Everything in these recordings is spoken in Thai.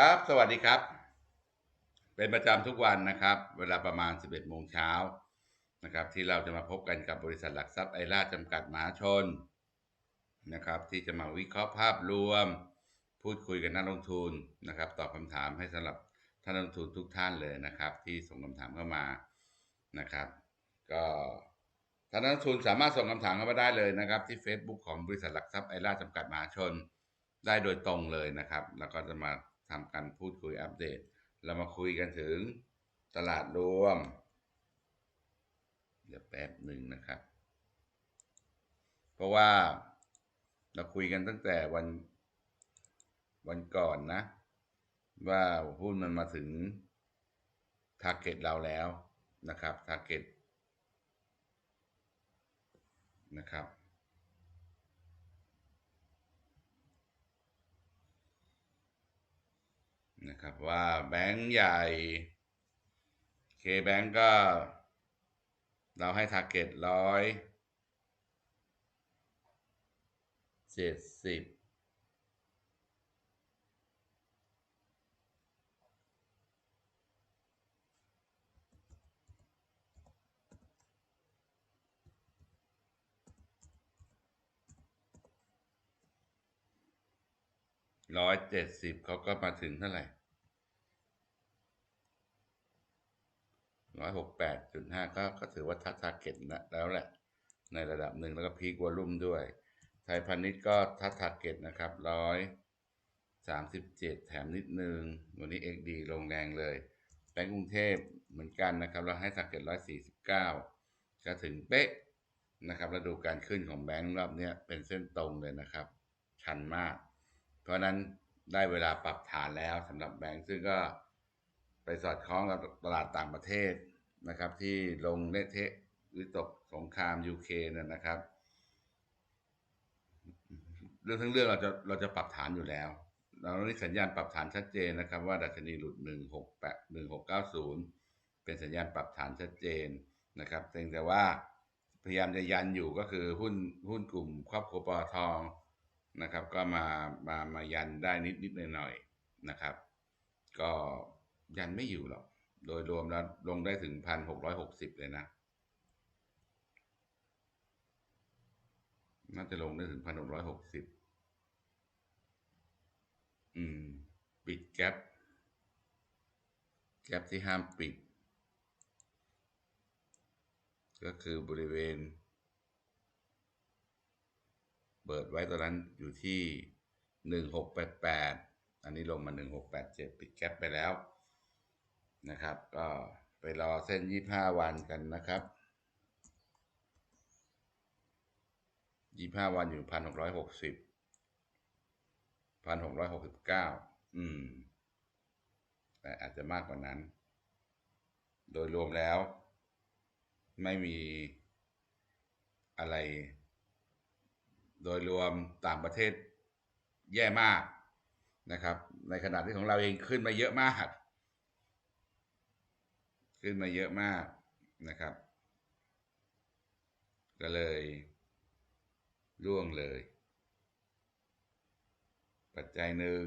ครับ สวัสดีครับ เป็นประจำทุกวันนะครับ เวลาประมาณ 11โมงเช้านะครับ ที่เราจะมาพบกันกับบริษัทหลักทรัพย์ไอราจำกัดมหาชนนะครับ ที่จะมาวิเคราะห์ภาพรวม พูดคุยกับนักลงทุนนะครับ ตอบคำถามให้สำหรับท่านนักลงทุนทุกท่านเลยนะครับ ที่ส่งคำถามเข้ามานะครับ ก็ท่านนักลงทุนสามารถส่งคำถามเข้ามาได้เลยนะครับ ที่ Facebook ของบริษัทหลักทรัพย์ไอราจำกัดมหาชน ได้โดยตรงเลยนะครับ แล้วก็จะมา ทำการพูดคุยอัปเดต เรามาคุยกันถึงตลาดรวม เดี๋ยวแป๊บหนึ่งนะครับ เพราะว่าเราคุยกันตั้งแต่วันวันก่อนนะ ว่าหุ้นมันมาถึงทาร์เก็ตเราแล้วนะครับทาร์เก็ตนะครับ นะครับว่าแบงก์ใหญ่ เคแบงก์ก็ เราให้ทาร์เก็ตร้อยเจ็ดสิบร้อย เจ็ดสิบเขาก็มาถึงเท่าไหร่ร้อยหกแปดจุดห้าก็ก็ถือว่าทัดทาร์เก็ตนะแล้วแหละ ในระดับหนึ่งแล้วก็พีกวอลุ่มด้วย ไทยพาณิชย์ก็ทัดทาร์เก็ตนะครับร้อยสามสิบเจ็ดแถมนิดนึง วันนี้เอ็กดีลงแรงเลยแบงก์กรุงเทพเหมือนกันนะครับ เราให้ทาร์เก็ตร้อยสี่สิบเก้าก็ถึงเป๊ะนะครับแล้วดูการขึ้นของแบงก์รอบนี้เป็นเส้นตรงเลยนะครับ ชันมาก เพราะนั้น ได้เวลาปรับฐานแล้วสำหรับแบงก์ซึ่งก็ไปสอดคล้องกับตลาดต่างประเทศนะครับ ที่ลงเละเทะวิตกสงครามยูเคนนนะครับ เรื่องทั้งเรื่องเราจะเราจะปรับฐานอยู่แล้วเราได้สัญญาณปรับฐานชัดเจนนะครับ ว่าดัชนีหลุด 168 1690 เป็นสัญญาณปรับฐานชัดเจนนะครับเพียงแต่ว่าพยายามจะยันอยู่ก็คือหุ้นหุ้นกลุ่มครอบครัวปอทอง นะครับ ก็มามามายันได้นิดนิดหน่อยหน่อยนะครับ ก็ยันไม่อยู่หรอก โดยรวมแล้วลงได้ถึงพันหกร้อยหกสิบเลยนะ น่าจะลงได้ถึงพันหกร้อยหกสิบอืม ปิดแกลบแกลบที่ห้ามปิด ก็คือบริเวณ เปิดไว้ตอนนั้นอยู่ที่หนึ่งหกแปดแปดอันนี้ลงมาหนึ่งหกแปดเจ็ดปิดแกลบไปแล้วนะครับ ก็ไปรอเส้นยี่ห้าวันกันนะครับยี่ห้าวันอยู่พันหกร้อยหกสิบพันหกร้อยหกสิบเก้าอืม แต่อาจจะมากกว่านั้น โดยรวมแล้ว ไม่มีอะไร โดยรวมต่างประเทศแย่มากนะครับ ในขณะที่ของเราเองขึ้นมาเยอะมาก ขึ้นมาเยอะมากนะครับ ก็เลยร่วงเลย ปัจจัยหนึ่ง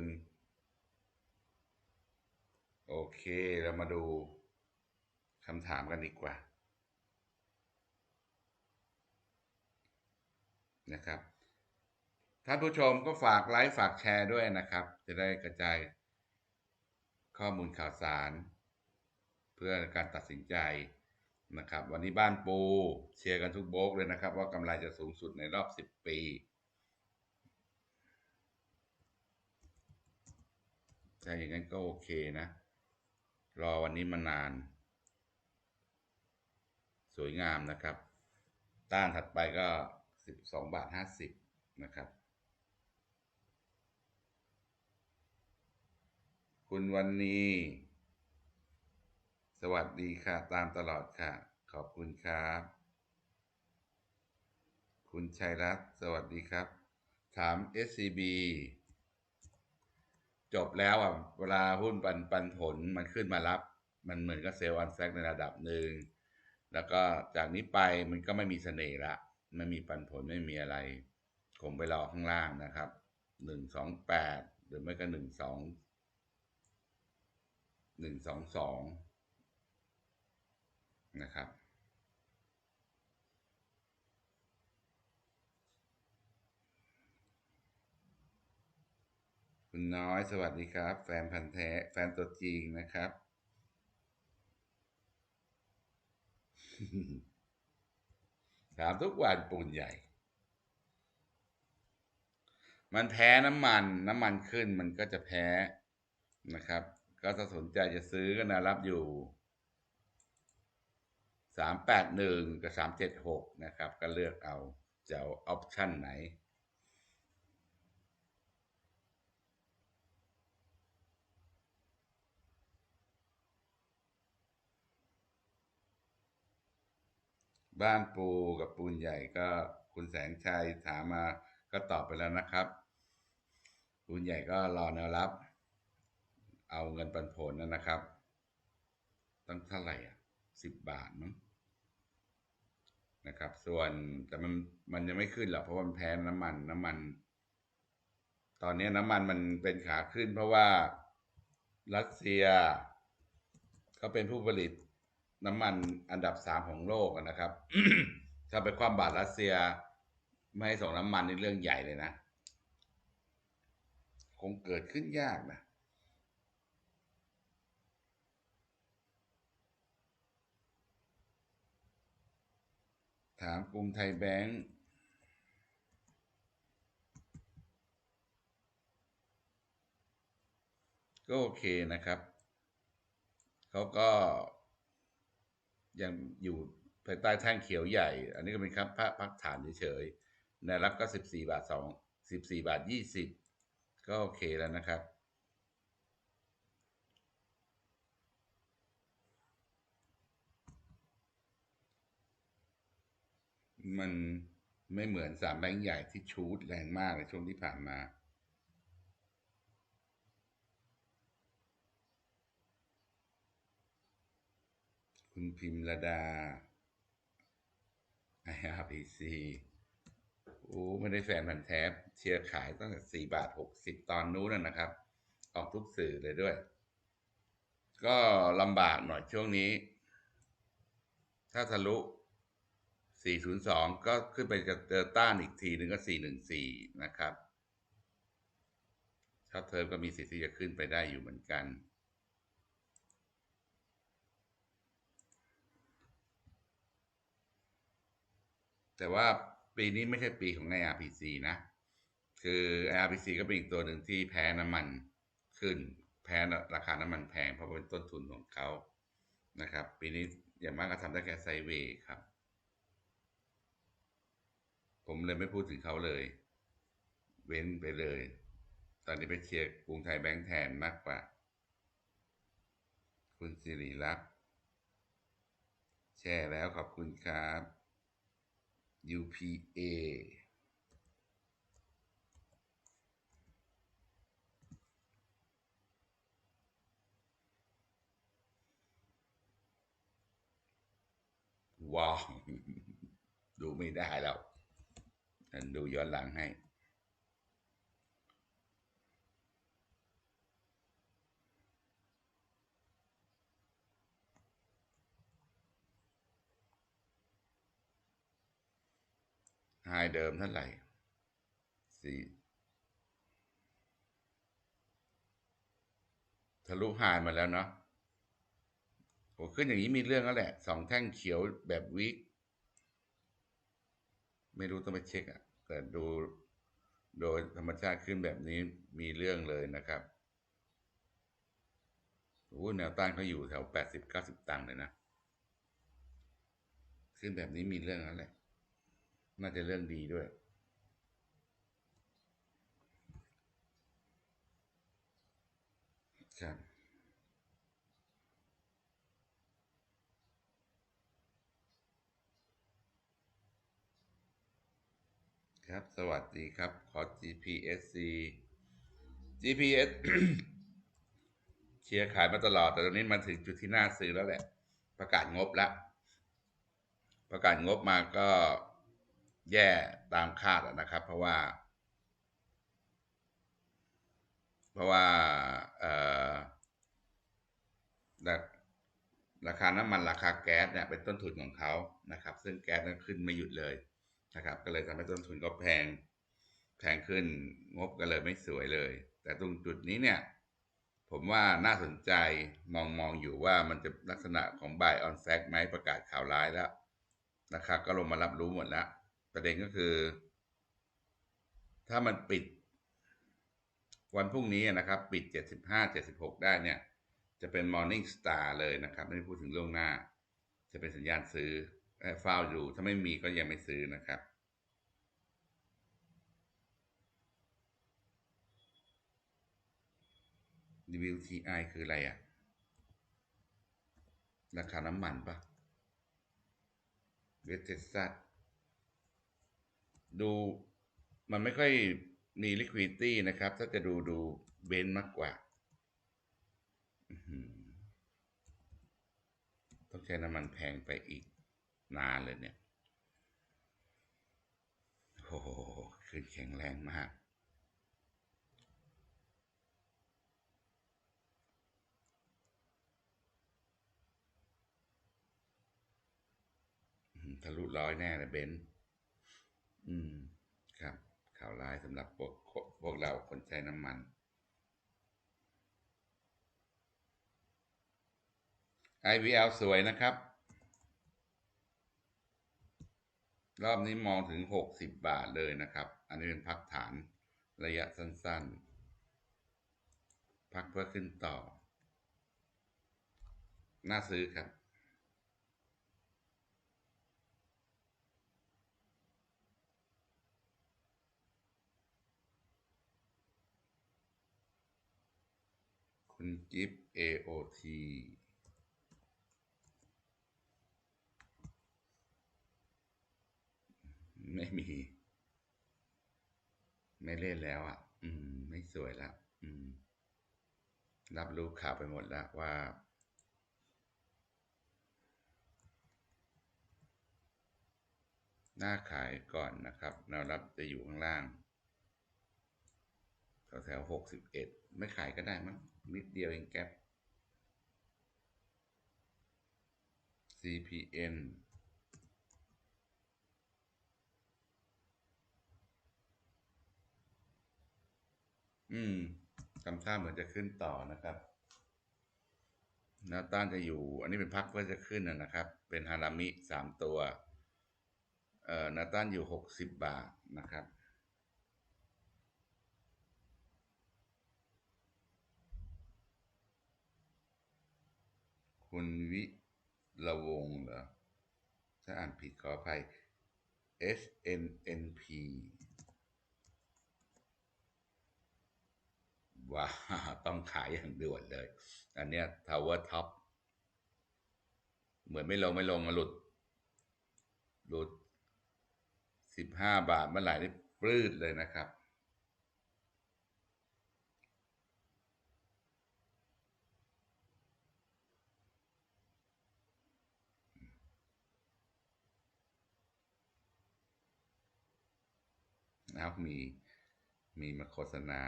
โอเค เรามาดูคำถามกันดีกว่านะครับ ท่านผู้ชมก็ฝากไลค์ฝากแชร์ด้วยนะครับ จะได้กระจายข้อมูลข่าวสาร เพื่อการตัดสินใจนะครับ วันนี้บ้านปูเชียร์กันทุกโบกเลยนะครับ ว่ากำไรจะสูงสุดในรอบ 10 ปีถ้าอย่างนั้นก็โอเคนะ รอวันนี้มานาน สวยงามนะครับ ต้านถัดไปก็ 12 บาท 50 นะครับ คุณวันนี้ สวัสดีค่ะ ตามตลอดค่ะ ขอบคุณครับ คุณชัยรัตน์สวัสดีครับ ถาม SCB จบแล้วอะ เวลาหุ้นปันปันผลมันขึ้นมารับ มันเหมือนกับเซลล์อันแฟกในระดับหนึ่ง แล้วก็จากนี้ไปมันก็ไม่มีเสน่ห์ละ ไม่มีปันผลไม่มีอะไรคงไปรอข้างล่างนะครับหนึ่งสองแปดหรือไม่ก็หนึ่งสอง หนึ่งสองสองนะครับ คุณน้อยสวัสดีครับ แฟนพันธ์แท้ แฟนตัวจริงนะครับถามทุกวันปูนใหญ่ มันแพ้น้ำมัน น้ำมันขึ้นมันก็จะแพ้นะครับ ก็ถ้าสนใจจะซื้อก็นะรับอยู่สามแปดหนึ่งกับสามเจ็ดหกนะครับ ก็เลือกเอาจะเอาออปชั่นไหน บ้านปูกับปูนใหญ่ก็คุณแสงชัยถามมาก็ตอบไปแล้วนะครับปูนใหญ่ก็รอแนวรับ เอาเงินปันผลนะนะครับ ตั้งเท่าไหร่อะสิบบาทมั้งนะครับ ส่วนแต่มันมันยังไม่ขึ้นหรอกเพราะมันแพ้น้ำมันน้ำมัน ตอนนี้น้ำมันมันเป็นขาขึ้น เพราะว่ารัสเซียเขาเป็นผู้ผลิตน้ำมันอันดับสามของโลกนะครับ ถ้าไปความบาตรรัสเซีย ไม่ให้ส่งน้ำมันในเรื่องใหญ่เลยนะ คงเกิดขึ้นยากนะ ถามกรุงไทยแบงก์ก็โอเคนะครับเขาก็ยังอยู่ภายใต้แท่งเขียวใหญ่ อันนี้ก็เป็นครับพักฐานเฉยๆแนวรับก็สิบสี่บาทสองสิบสี่บาทยี่สิบก็โอเคแล้วนะครับ มันไม่เหมือนสามแบงค์ใหญ่ที่ชูดแรงมากในช่วงที่ผ่านมา คุณพิมระดา IRPC โอ้ไม่ได้แฟนพันธ์แท้เชียร์ขายตั้งแต่สี่บาทหกสิบตอนนู้นนะนะครับ ออกทุกสื่อเลยด้วย ก็ลำบากหน่อยช่วงนี้ ถ้าทะลุ 402 ก็ขึ้นไปจะเจอต้านอีกทีหนึ่งก็ 414 นะครับถ้าเทอมก็มีสิทธิ์ที่จะขึ้นไปได้อยู่เหมือนกัน แต่ว่าปีนี้ไม่ใช่ปีของ IRPC นะ คือ IRPC ก็เป็นอีกตัวหนึ่งที่แพ้น้ำมันขึ้น แพ้ราคาน้ำมันแพงเพราะเป็นต้นทุนของเขานะครับ ปีนี้อย่างมากก็ทำได้แค่ไซเวย์ครับ ผมเลยไม่พูดถึงเขาเลย เว้นไปเลย ตอนนี้ไปเชียร์กรุงไทยแบงค์แทนมากกว่า คุณสิริรักษ์แชร์แล้วขอบคุณครับ UPA ว้าว ดูไม่ได้แล้ว ดูย้อนหลังให้ ไฮเดิมเท่าไหร่สี่ทะลุไฮมาแล้วเนาะโอ้ขึ้นอย่างนี้มีเรื่องแล้วแหละสองแท่งเขียวแบบวิก ไม่รู้ต้องไปเช็คอะ แต่ดูโดยธรรมชาติขึ้นแบบนี้มีเรื่องเลยนะครับโอ้แนวต้านเขาอยู่แถวแปดสิบเก้าสิบตังค์เลยนะ ขึ้นแบบนี้มีเรื่องแล้วแหละ น่าจะเรื่องดีด้วย ครับ ครับ สวัสดีครับ ขอ GPSC GPS เชียร์ขายมาตลอด แต่ตอนนี้มันถึงจุดที่น่าซื้อแล้วแหละ ประกาศงบแล้ว ประกาศงบมาก็แย่ตามคาดนะครับ เพราะว่า เพราะว่าราคาน้ำมันราคาแก๊สเนี่ยเป็นต้นทุนของเขานะครับ ซึ่งแก๊สนั้นขึ้นไม่หยุดเลย นะครับก็เลยทำให้ต้นทุนก็แพงแพงขึ้นงบก็เลยไม่สวยเลย แต่ตรงจุดนี้เนี่ยผมว่าน่าสนใจมองมองอยู่ว่ามันจะลักษณะของ buy on fact ไหมประกาศข่าวร้ายแล้วนะครับก็ลงมารับรู้หมดแล้ว ประเด็นก็คือ ถ้ามันปิด วันพรุ่งนี้นะครับ ปิด 75 76 ได้เนี่ย จะเป็น morning star เลยนะครับ ไม่พูดถึงล่วงหน้า จะเป็นสัญญาณซื้อ เฝ้าอยู่ถ้าไม่มีก็ยังไม่ซื้อนะครับ WTI คืออะไรอะราคาน้ำมันปะเวสเทซัสดูมันไม่ค่อยมี liquidity นะครับ ถ้าจะดูดูเบนมากกว่า ต้องใช้น้ำมันแพงไปอีก นานเลยเนี่ยโอ้โหขึ้นแข็งแรงมาก ทะลุร้อยแน่เลยเบนซ์อืม ครับ ข่าวร้ายสำหรับพวกพวกเราคนใช้น้ำมัน IVL สวยนะครับ รอบนี้มองถึง 60 บาทเลยนะครับ อันนี้เป็นพักฐานระยะสั้นๆ พักเพื่อขึ้นต่อ น่าซื้อครับ คุณกิฟ AOT ไม่มี ไม่เล่นแล้วอะ อืม ไม่สวยล้วอืม รับรู้ข่าวไปหมดแล้วว่า หน้าขายก่อนนะครับแนวรับจะอยู่ข้างล่างแถวแถวหกสิบเอ็ดไม่ขายก็ได้มั้งนิดเดียวเองแก๊ป CPN อืมทำท่าเหมือนจะขึ้นต่อนะครับแนวต้านจะอยู่ อันนี้เป็นพักเพื่อจะขึ้นนะครับ เป็นฮารามิสามตัว เอ่อแนวต้านอยู่หกสิบบาทนะครับ คุณวิละวงเหรอถ้าอ่านผิดขออภัย SNNP ว้าต้องขายอย่างด่วนเลย อันเนี้ย Tower Top เหมือนไม่ลงไม่ลงมาหลุด หลุดสิบห้าบาทเมื่อไหร่นี่ปลื้ดเลยนะครับ นะครับมี มีมาโฆษณา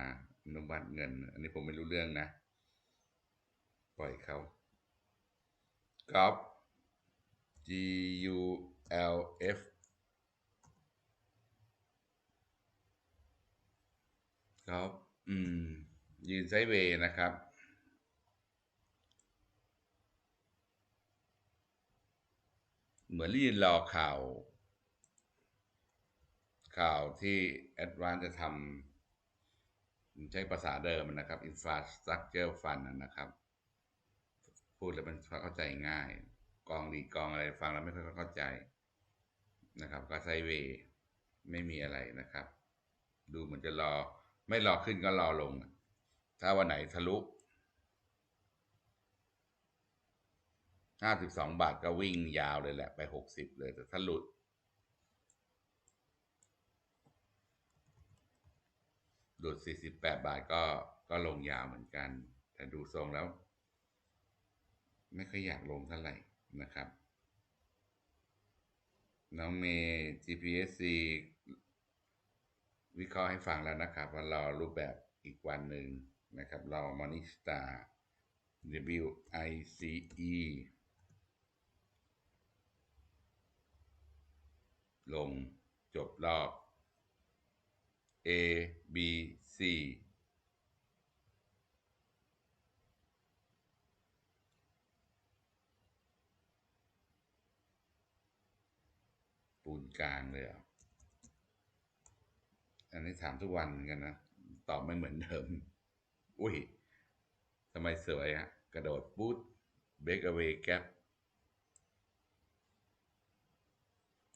อนุมัติเงิน อันนี้ผมไม่รู้เรื่องนะ ปล่อยเขากอล์ฟ G U L F กอล์ฟอืม ยืนไซเวย์นะครับ เหมือนยืนรอข่าว ข่าวที่แอดวานจะทำ ใช้ภาษาเดิมนะครับ Infrastructure Fund นะครับ พูดแล้วมันเข้าใจง่าย กองดีกองอะไรฟังแล้วไม่ค่อยเข้าใจนะครับ ก็ไซเวย์ไม่มีอะไรนะครับ ดูเหมือนจะรอ ไม่รอขึ้นก็รอลง ถ้าวันไหนทะลุห้าสิบสองบาทก็วิ่งยาวเลยแหละไปหกสิบเลยแต่ถ้าหลุด ดูด 48 บาทก็ก็ลงยาวเหมือนกัน แต่ดูทรงแล้ว ไม่ค่อยอยากลงเท่าไหร่นะครับ น้องเมย์ GPSC วิเคราะห์ให้ฟังแล้วนะครับ ว่ารอรูปแบบอีกวันหนึ่งนะครับรอมอนิสตา WICE ลงจบรอบ A B C ปูนกลางเลยอะอันนี้ถามทุกวันกันนะ ตอบไม่เหมือนเดิม อุ้ยทำไมสวยฮะ กระโดดปุ๊ดเบรกเอา a y แก p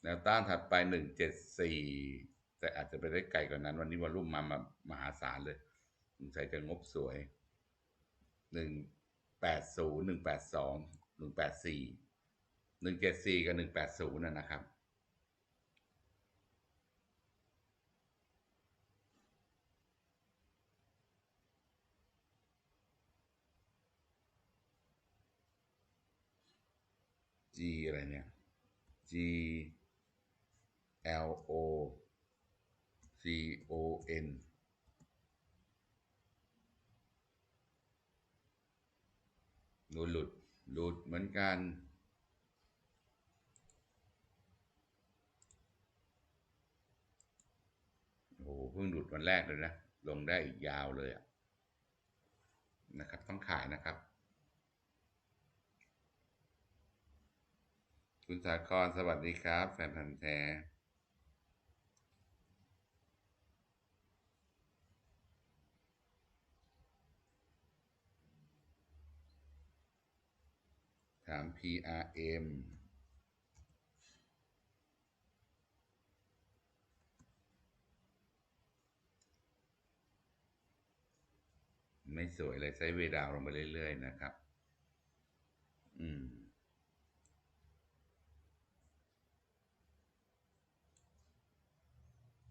แนวต้านถัดไปหนึ่งเจ็ดสี่ แต่อาจจะไปได้ไกลกว่านั้น วันนี้วอลุ่มมามามหาศาลเลยสงสัยจะงบสวยหนึ่งแปดศูนย์หนึ่งแปดสองหนึ่งแปดสี่หนึ่งเจ็ดสี่กับหนึ่งแปดศูนย์นะครับ G อะไรเนี่ย G L O C O N หลุดหลุดหลุดเหมือนกัน โอ้โหเพิ่งหลุดวันแรกเลยนะ ลงได้อีกยาวเลยอะนะครับ ต้องขายนะครับ คุณสาครสวัสดีครับ แฟนพันธ์แท้าม PRM ไม่สวยเลยใช้เวดาวลงไปเรื่อยๆนะครับ อืม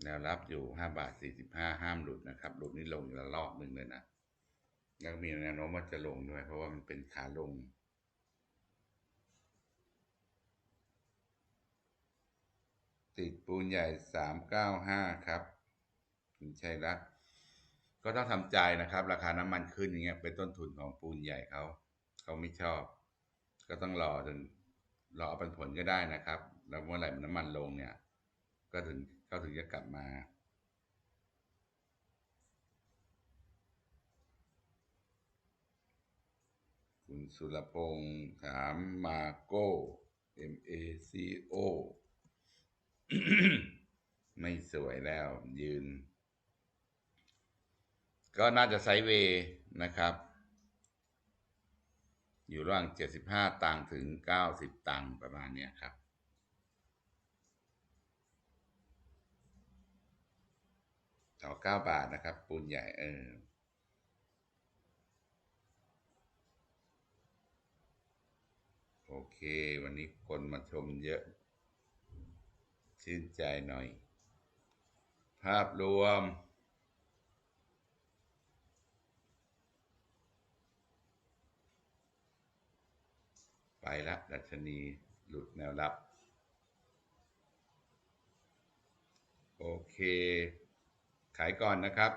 แนวรับอยู่ห้าบาทสี่สิบห้าห้ามหลุดนะครับ หลุดนี่ลงอีกละรอบหนึ่งเลยนะ แล้วมีแนวโน้มว่าจะลงด้วย เพราะว่ามันเป็นขาลง ติดปูนใหญ่สามเก้าห้าครับคุณชัยรัตน์ก็ต้องทำใจนะครับ ราคาน้ำมันขึ้นอย่างเงี้ยเป็นต้นทุนของปูนใหญ่เขาเขาไม่ชอบ ก็ต้องรอจนรอเอาปันผลก็ได้นะครับ แล้วเมื่อไหร่น้ำมันลงเนี่ย ก็ถึงเขาถึงจะกลับมาคุณสุรพงศ์ถามมาโก้ M A C O ไม่สวยแล้วยืน ก็น่าจะไซด์เวย์นะครับ อยู่ระหว่าง 75 ตังค์ถึง 90 ตังค์ประมาณเนี้ยครับต่อ9บาทนะครับ ปูนใหญ่เออโอเค วันนี้คนมาชมเยอะ ชื่นใจหน่อย ภาพรวม ไปละดัชนีหลุดแนวรับ โอเค ขายก่อนนะครับ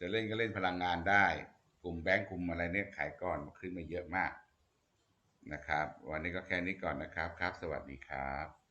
จะเล่นก็เล่นพลังงานได้ กลุ่มแบงก์กลุ่มอะไรเนี่ยขายก่อนขึ้นมาเยอะมากนะครับ วันนี้ก็แค่นี้ก่อนนะครับครับ สวัสดีครับ